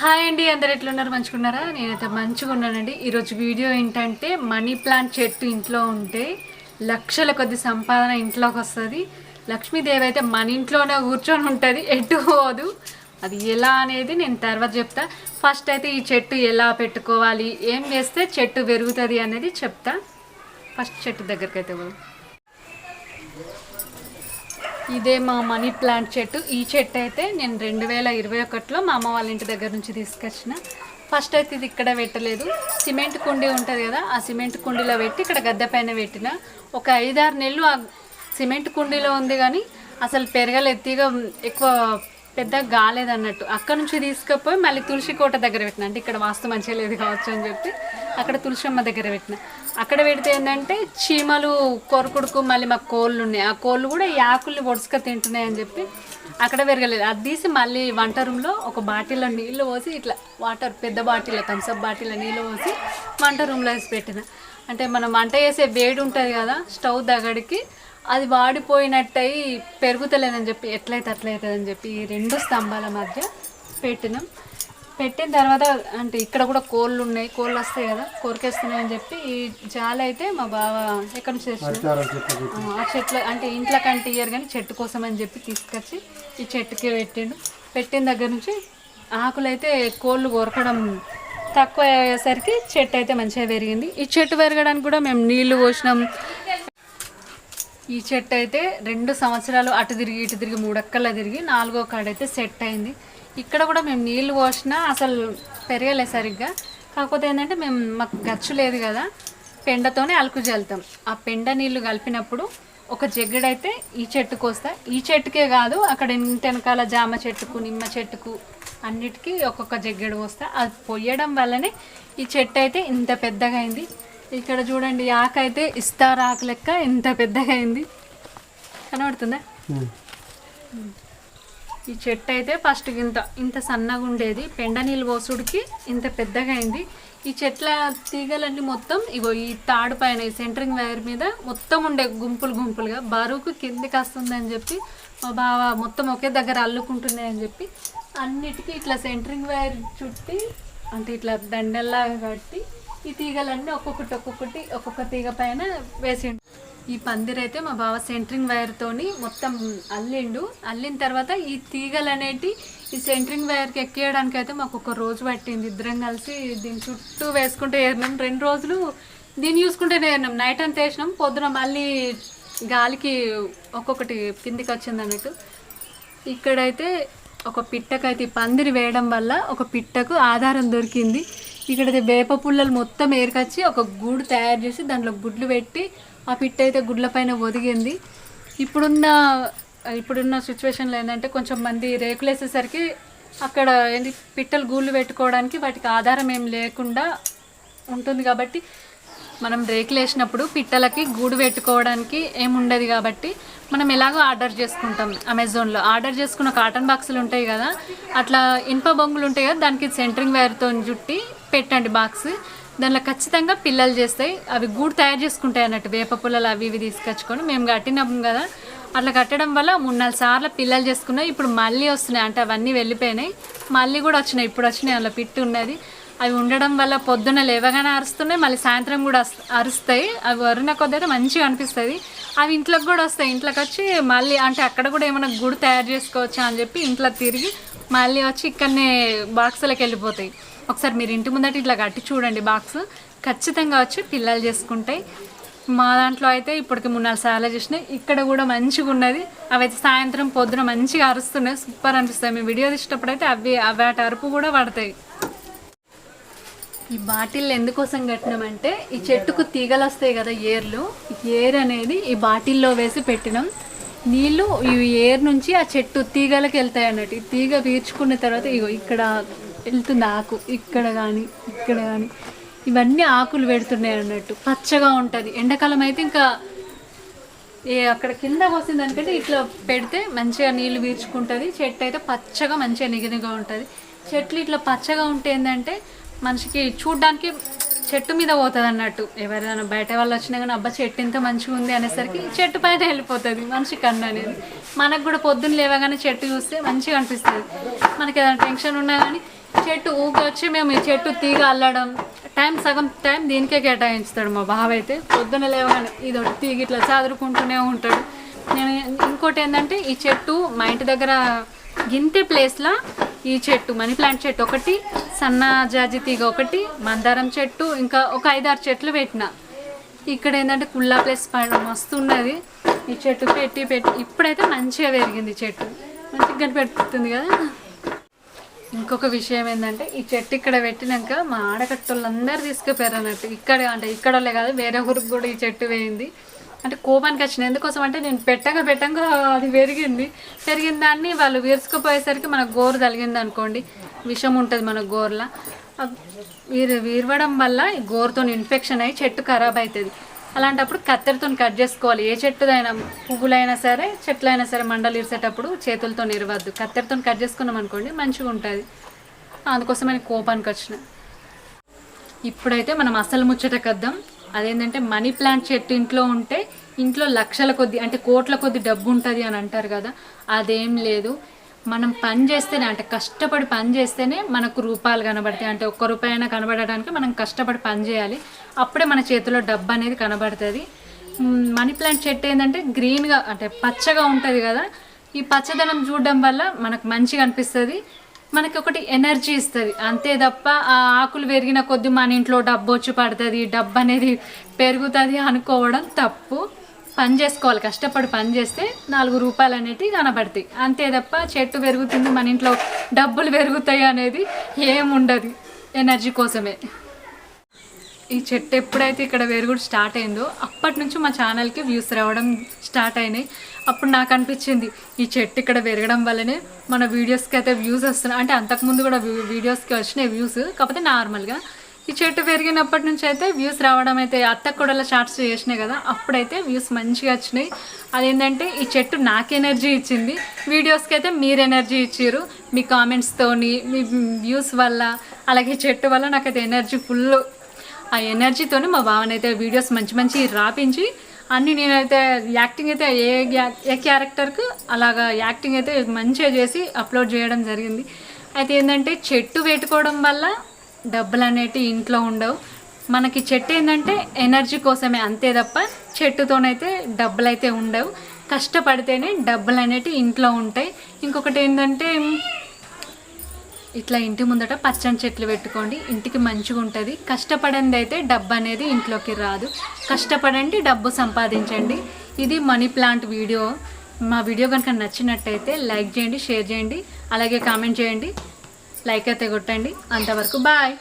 Hi అండి అందరు ఎట్లున్నారు? మంచుకున్నారా నేనైతే మంచిగా ఉన్నానండి. ఈరోజు వీడియో ఏంటంటే మనీ ప్లాంట్ చెట్టు ఇంట్లో ఉంటే లక్షల కొద్ది సంపాదన ఇంట్లోకి వస్తుంది. లక్ష్మీదేవి అయితే మన ఇంట్లోనే కూర్చొని ఉంటుంది ఎటు పోదు. అది ఎలా అనేది నేను తర్వాత చెప్తా. ఫస్ట్ అయితే ఈ చెట్టు ఎలా పెట్టుకోవాలి ఏం చేస్తే చెట్టు పెరుగుతుంది అనేది చెప్తా. ఫస్ట్ చెట్టు దగ్గరికి అయితే పోదు. ఇదే మా మనీ ప్లాంట్ చెట్టు. ఈ చెట్టు అయితే నేను రెండు వేల ఇరవై ఒకటిలో మా అమ్మ వాళ్ళ ఇంటి దగ్గర నుంచి తీసుకొచ్చిన. ఫస్ట్ అయితే ఇది ఇక్కడ పెట్టలేదు. సిమెంట్ కుండీ ఉంటుంది కదా ఆ సిమెంట్ కుండీలో పెట్టి ఇక్కడ గద్దె పైన పెట్టిన. ఒక ఐదారు నెలలు ఆ సిమెంట్ కుండీలో ఉంది కానీ అసలు పెరగలేదు. తీగ ఎక్కువ పెద్దగా గాలేదన్నట్టు అక్కడ నుంచి తీసుకుపోయి మళ్ళీ తులసి కోట దగ్గర పెట్టిన. అంటే ఇక్కడ వాస్తు మంచిగా లేదు కావచ్చు అని చెప్పి. అక్కడ తులసమ్మ దగ్గర పెట్టిన. అక్కడ పెడితే ఏంటంటే చీమలు కొరకుడుకు మళ్ళీ మాకు కోళ్ళు ఉన్నాయి. ఆ కోళ్ళు కూడా ఈ ఆకుల్ని పొడుచుక తింటున్నాయి అని చెప్పి అక్కడ పెరగలేదు. అది తీసి మళ్ళీ వంట రూమ్లో ఒక బాటిల్లో నీళ్ళు పోసి ఇట్లా వాటర్ పెద్ద బాటిల్లో థమ్స్అప్ బాటిల్లో నీళ్ళు పోసి వంట రూమ్లో వేసి పెట్టిన. అంటే మనం వంట చేసే వేడి ఉంటుంది కదా స్టవ్ దగ్గడికి అది వాడిపోయినట్టయి పెరుగుతలేదని చెప్పి ఎట్లయితే అట్లయితుందని చెప్పి ఈ రెండు స్తంభాల మధ్య పెట్టినాం. పెట్టిన తర్వాత అంటే ఇక్కడ కూడా కోళ్ళు ఉన్నాయి కోళ్ళు వస్తాయి కదా కోరికేస్తున్నాయి అని చెప్పి ఈ జాల అయితే మా బావ ఎక్కడి నుంచి తెచ్చిన ఆ చెట్ల అంటే ఇంట్లో కంటే ఇయ్యరు కానీ చెట్టు కోసం అని చెప్పి తీసుకొచ్చి ఈ చెట్టుకి పెట్టిండు. పెట్టిన దగ్గర నుంచి ఆకులు అయితే కోళ్ళు కొరకడం తక్కువ అయ్యేసరికి చెట్టు అయితే మంచిగా పెరిగింది. ఈ చెట్టు పెరగడానికి కూడా మేము నీళ్ళు పోసినాం. ఈ చెట్టు అయితే రెండు సంవత్సరాలు అటు తిరిగి ఇటు తిరిగి మూడక్కల్లా తిరిగి నాలుగో కాడైతే సెట్ అయింది. ఇక్కడ కూడా మేము నీళ్ళు పోసినా అసలు పెరగలేదు సరిగ్గా. కాకపోతే ఏంటంటే మేము మాకు గచ్చు లేదు కదా పెండతోనే అలుకు జల్లుతాం. ఆ పెండ నీళ్ళు కలిపినప్పుడు ఒక జగ్గడైతే ఈ చెట్టుకు వస్తా. ఈ చెట్టుకే కాదు అక్కడ ఇంటి వెనకాల జామ చెట్టుకు నిమ్మ చెట్టుకు అన్నిటికీ ఒక్కొక్క జగ్గెడు పోస్తా అది పొయ్యడం వల్లనే ఈ చెట్టు అయితే ఇంత పెద్దగా అయింది. ఇక్కడ చూడండి ఈ ఆకు అయితే ఇస్తారు ఆకు లెక్క ఇంత పెద్దగా అయింది. కనబడుతుందా? ఈ చెట్టు అయితే ఫస్ట్ ఇంత ఇంత సన్నగా ఉండేది. పెండ నీళ్ళు పోసుడికి ఇంత పెద్దగా అయింది. ఈ చెట్ల తీగలన్నీ మొత్తం ఇగో ఈ తాడు పైన ఈ సెంటరింగ్ వైర్ మీద మొత్తం ఉండే గుంపులు గుంపులుగా బరువుకు కిందికి వస్తుందని చెప్పి మా బావ మొత్తం ఒకే దగ్గర అల్లుకుంటున్నాయని చెప్పి అన్నిటికీ ఇట్లా సెంటరింగ్ వైర్ చుట్టి అంటే ఇట్లా దండల్లాగా కట్టి ఈ తీగలన్నీ ఒక్కొక్కటి ఒక్కొక్కటి ఒక్కొక్క తీగ పైన వేసిండు. ఈ పందిరైతే మా బావ సెంట్రింగ్ వైర్తోని మొత్తం అల్లిండు. అల్లిన తర్వాత ఈ తీగలు అనేటి ఈ సెంట్రింగ్ వైర్కి ఎక్కేయడానికి అయితే మాకు ఒక రోజు పట్టింది. ఇద్దరం కలిసి దీని చుట్టూ వేసుకుంటే ఏరినాం. రెండు రోజులు దీన్ని చూసుకుంటేనే ఏరినాం. నైట్ అంతా వేసినాం. పొద్దున మళ్ళీ గాలికి ఒక్కొక్కటి కిందికి వచ్చింది అన్నట్టు. ఇక్కడైతే ఒక పిట్టకైతే ఈ పందిరి వేయడం వల్ల ఒక పిట్టకు ఆధారం దొరికింది. ఇక్కడ వేప పుల్లలు మొత్తం ఏరుకొచ్చి ఒక గూడు తయారు చేసి దాంట్లో గుడ్లు పెట్టి ఆ పిట్ట అయితే గుడ్ల పైన ఒదిగింది. ఇప్పుడున్న ఇప్పుడున్న సిచ్యువేషన్లో ఏంటంటే కొంచెం మంది రేకులు వేసేసరికి అక్కడ ఏంటి పిట్టలు గూళ్ళు పెట్టుకోవడానికి వాటికి ఆధారం ఏం లేకుండా ఉంటుంది కాబట్టి మనం రేకులు వేసినప్పుడు పిట్టలకి గూడు పెట్టుకోవడానికి ఏముండదు కాబట్టి మనం ఎలాగో ఆర్డర్ చేసుకుంటాం అమెజాన్లో. ఆర్డర్ చేసుకున్న కాటన్ బాక్సులు ఉంటాయి కదా అట్లా ఇనుప బొంగులు ఉంటాయి కదా దానికి సెంటరింగ్ వైర్తో జుట్టి పెట్టండి బాక్స్. దానిలో ఖచ్చితంగా పిల్లలు చేస్తాయి. అవి గూడు తయారు చేసుకుంటాయి అన్నట్టు. వేప పుల్లలు అవి ఇవి తీసుకొచ్చుకొని మేము కట్టినాం కదా అట్లా కట్టడం వల్ల మూడు నాలుగు సార్లు పిల్లలు చేసుకున్నాయి. ఇప్పుడు మళ్ళీ వస్తున్నాయి. అంటే అవన్నీ వెళ్ళిపోయినాయి. మళ్ళీ కూడా వచ్చినాయి. ఇప్పుడు వచ్చినాయి. అందులో పిట్టు ఉన్నది. అవి ఉండడం వల్ల పొద్దున్న లేవగానే అరుస్తున్నాయి మళ్ళీ సాయంత్రం కూడా అరుస్తాయి. అవి అరిన కొద్ది అయితే మంచిగా అనిపిస్తుంది. అవి ఇంట్లోకి కూడా వస్తాయి. ఇంట్లోకి వచ్చి మళ్ళీ అంటే అక్కడ కూడా ఏమైనా గుడి తయారు చేసుకోవచ్చా అని చెప్పి ఇంట్లో తిరిగి మళ్ళీ వచ్చి ఇక్కడనే బాక్సులకు వెళ్ళిపోతాయి. ఒకసారి మీరు ఇంటి ముందట ఇట్లా కట్టి చూడండి బాక్స్. ఖచ్చితంగా వచ్చి పిల్లలు చేసుకుంటాయి. మా దాంట్లో అయితే ఇప్పటికి మూడు నాలుగు సార్లు చేసినాయి. ఇక్కడ కూడా మంచిగా ఉన్నది. అవి అయితే సాయంత్రం పొద్దున మంచిగా అరుస్తున్నాయి. సూపర్ అనిపిస్తాయి. మీ వీడియో తీసేటప్పుడు అయితే అవి అవి వాటి అరుపు కూడా పడతాయి. ఈ బాటిల్ ఎందుకోసం కట్టినామంటే ఈ చెట్టుకు తీగలు వస్తాయి కదా ఏర్లు ఈ ఏర్ అనేది ఈ బాటిల్లో వేసి పెట్టినాం. నీళ్ళు ఈ ఏర్ నుంచి ఆ చెట్టు తీగలకి వెళ్తాయి అన్నట్టు. ఈ తీగ పీర్చుకున్న తర్వాత ఇగో ఇక్కడ వెళ్తుంది ఆకు. ఇక్కడ కానీ ఇక్కడ కానీ ఇవన్నీ ఆకులు పెడుతున్నాయి అన్నట్టు. పచ్చగా ఉంటుంది. ఎండాకాలం అయితే ఇంకా ఏ అక్కడ కింద వస్తుంది అనుకంటే ఇట్లా పెడితే మంచిగా నీళ్ళు పీర్చుకుంటుంది. చెట్టు అయితే పచ్చగా మంచిగా నిగనిగా ఉంటుంది. చెట్లు ఇట్లా పచ్చగా ఉంటే ఏంటంటే మనిషికి చూడ్డానికి చెట్టు మీద పోతుంది అన్నట్టు. ఎవరైనా బయట వాళ్ళు వచ్చినా కానీ అబ్బా చెట్టు ఇంత మంచిగా ఉంది అనేసరికి చెట్టు పైన వెళ్ళిపోతుంది మనిషి కన్ను అనేది. మనకు కూడా పొద్దున్న లేవగానే చెట్టు చూస్తే మంచిగా అనిపిస్తుంది. మనకి ఏదైనా టెన్షన్ ఉన్నా కానీ చెట్టు ఊకి వచ్చి మేము ఈ చెట్టు తీగ అల్లడం టైం సగం టైం దీనికే కేటాయించుతాడు మా బావ అయితే. పొద్దున లేవగానే ఇది ఒకటి తీగ ఇట్లా చదురుకుంటూనే ఉంటాడు. నేను ఇంకోటి ఏంటంటే ఈ చెట్టు మా ఇంటి దగ్గర గింతే ప్లేస్లో ఈ చెట్టు మనీ ప్లాంట్ చెట్టు ఒకటి సన్న జాజి తీగ ఒకటి మందారం చెట్టు ఇంకా ఒక ఐదారు చెట్లు పెట్టిన. ఇక్కడ ఏంటంటే కుళ్ళా ప్లేస్ ప- మస్తు ఉన్నది ఈ చెట్టు పెట్టి పెట్టి ఇప్పుడైతే మంచిగా పెరిగింది చెట్టు. మంచిగా కనిపెడుతుంది కదా. ఇంకొక విషయం ఏంటంటే ఈ చెట్టు ఇక్కడ పెట్టినాక మా ఆడకట్టోళ్ళందరూ తీసుకుపోయారు అన్నట్టు ఇక్కడ అంటే ఇక్కడ వాళ్ళే కాదు వేరే ఊరికి కూడా ఈ చెట్టు వేయింది అంటే కోపానికి వచ్చింది ఎందుకోసం అంటే నేను పెట్టగా పెట్టంగా అది పెరిగింది. పెరిగిన దాన్ని వాళ్ళు విరుచుకుపోయేసరికి మనకు గోరు తగిలింది అనుకోండి. విషం ఉంటుంది మన గోర్ల. వీరు విరవడం వల్ల ఈ గోరుతో ఇన్ఫెక్షన్ అయ్యి చెట్టు ఖరాబ్ అవుతుంది అలాంటప్పుడు కత్తెరతో కట్ చేసుకోవాలి. ఏ చెట్టుదైనా పువ్వులైనా సరే చెట్లైనా సరే మండలు ఇరిసేటప్పుడు చేతులతో ఇరవద్దు కత్తెరతో కట్ చేసుకున్నాం అనుకోండి మంచిగా ఉంటుంది. అందుకోసమని కోపానికి వచ్చిన. ఇప్పుడైతే మనం అసలు ముచ్చట కద్దాం. అదేంటంటే మనీ ప్లాంట్ చెట్టు ఇంట్లో ఉంటే ఇంట్లో లక్షల కొద్ది అంటే కోట్ల కొద్ది డబ్బు ఉంటుంది అని అంటారు కదా అదేం లేదు. మనం పని చేస్తేనే అంటే కష్టపడి పని చేస్తేనే మనకు రూపాయలు కనబడతాయి. అంటే ఒక్క రూపాయి అయినా కనబడడానికి మనం కష్టపడి పని చేయాలి. అప్పుడే మన చేతిలో డబ్బు అనేది కనబడుతుంది. మనీ ప్లాంట్ చెట్టు ఏంటంటే గ్రీన్గా అంటే పచ్చగా ఉంటుంది కదా ఈ పచ్చదనం చూడడం వల్ల మనకు మంచిగా అనిపిస్తుంది. మనకి ఒకటి ఎనర్జీ ఇస్తుంది. అంతే తప్ప ఆ ఆకులు పెరిగిన కొద్ది మన ఇంట్లో డబ్బు వచ్చి పడుతుంది డబ్బు అనేది పెరుగుతుంది అనుకోవడం తప్పు. పని చేసుకోవాలి. కష్టపడి పని చేస్తే నాలుగు రూపాయలు అనేటివి కనబడతాయి. అంతే తప్ప చెట్టు పెరుగుతుంది మన ఇంట్లో డబ్బులు పెరుగుతాయి అనేది ఏముండదు. ఎనర్జీ కోసమే. ఈ చెట్టు ఎప్పుడైతే ఇక్కడ వేరుగుడు స్టార్ట్ అయిందో అప్పటి నుంచి మా ఛానల్కి వ్యూస్ రావడం స్టార్ట్ అయినాయి. అప్పుడు నాకు అనిపించింది ఈ చెట్టు ఇక్కడ పెరగడం వల్లనే మన వీడియోస్కి అయితే వ్యూస్ వస్తున్నాయి. అంటే అంతకుముందు కూడా వీడియోస్కి వచ్చినాయి వ్యూస్ కాకపోతే నార్మల్గా. ఈ చెట్టు పెరిగినప్పటి నుంచి అయితే వ్యూస్ రావడం అయితే అత్త కూడా షార్ట్స్ చేసినాయి కదా అప్పుడైతే వ్యూస్ మంచిగా వచ్చినాయి. అదేంటంటే ఈ చెట్టు నాకు ఎనర్జీ ఇచ్చింది. వీడియోస్కి అయితే మీరు ఎనర్జీ ఇచ్చారు. మీ కామెంట్స్తోని మీ వ్యూస్ వల్ల అలాగే చెట్టు వల్ల నాకైతే ఎనర్జీ ఫుల్ ఆ ఎనర్జీతోనే మా బావనైతే వీడియోస్ మంచి మంచి రాపించి అన్ని నేనైతే యాక్టింగ్ అయితే ఏ ఏ క్యారెక్టర్కు అలాగా యాక్టింగ్ అయితే మంచిగా చేసి అప్లోడ్ చేయడం జరిగింది. అయితే ఏంటంటే చెట్టు పెట్టుకోవడం వల్ల డబ్బులు అనేటివి ఇంట్లో ఉండవు. మనకి చెట్టు ఏంటంటే ఎనర్జీ కోసమే అంతే తప్ప చెట్టుతోనైతే డబ్బులు అయితే ఉండవు. కష్టపడితేనే డబ్బులు అనేటివి ఇంట్లో ఉంటాయి. ఇంకొకటి ఏంటంటే ఇట్లా ఇంటి ముందట పచ్చని చెట్లు పెట్టుకోండి. ఇంటికి మంచిగా ఉంటుంది. కష్టపడండి అయితే డబ్బు అనేది ఇంట్లోకి రాదు. కష్టపడండి డబ్బు సంపాదించండి. ఇది మనీ ప్లాంట్ వీడియో. మా వీడియో కనుక నచ్చినట్టయితే లైక్ చేయండి షేర్ చేయండి. అలాగే కామెంట్ చేయండి. లైక్ అయితే కొట్టండి. అంతవరకు బాయ్.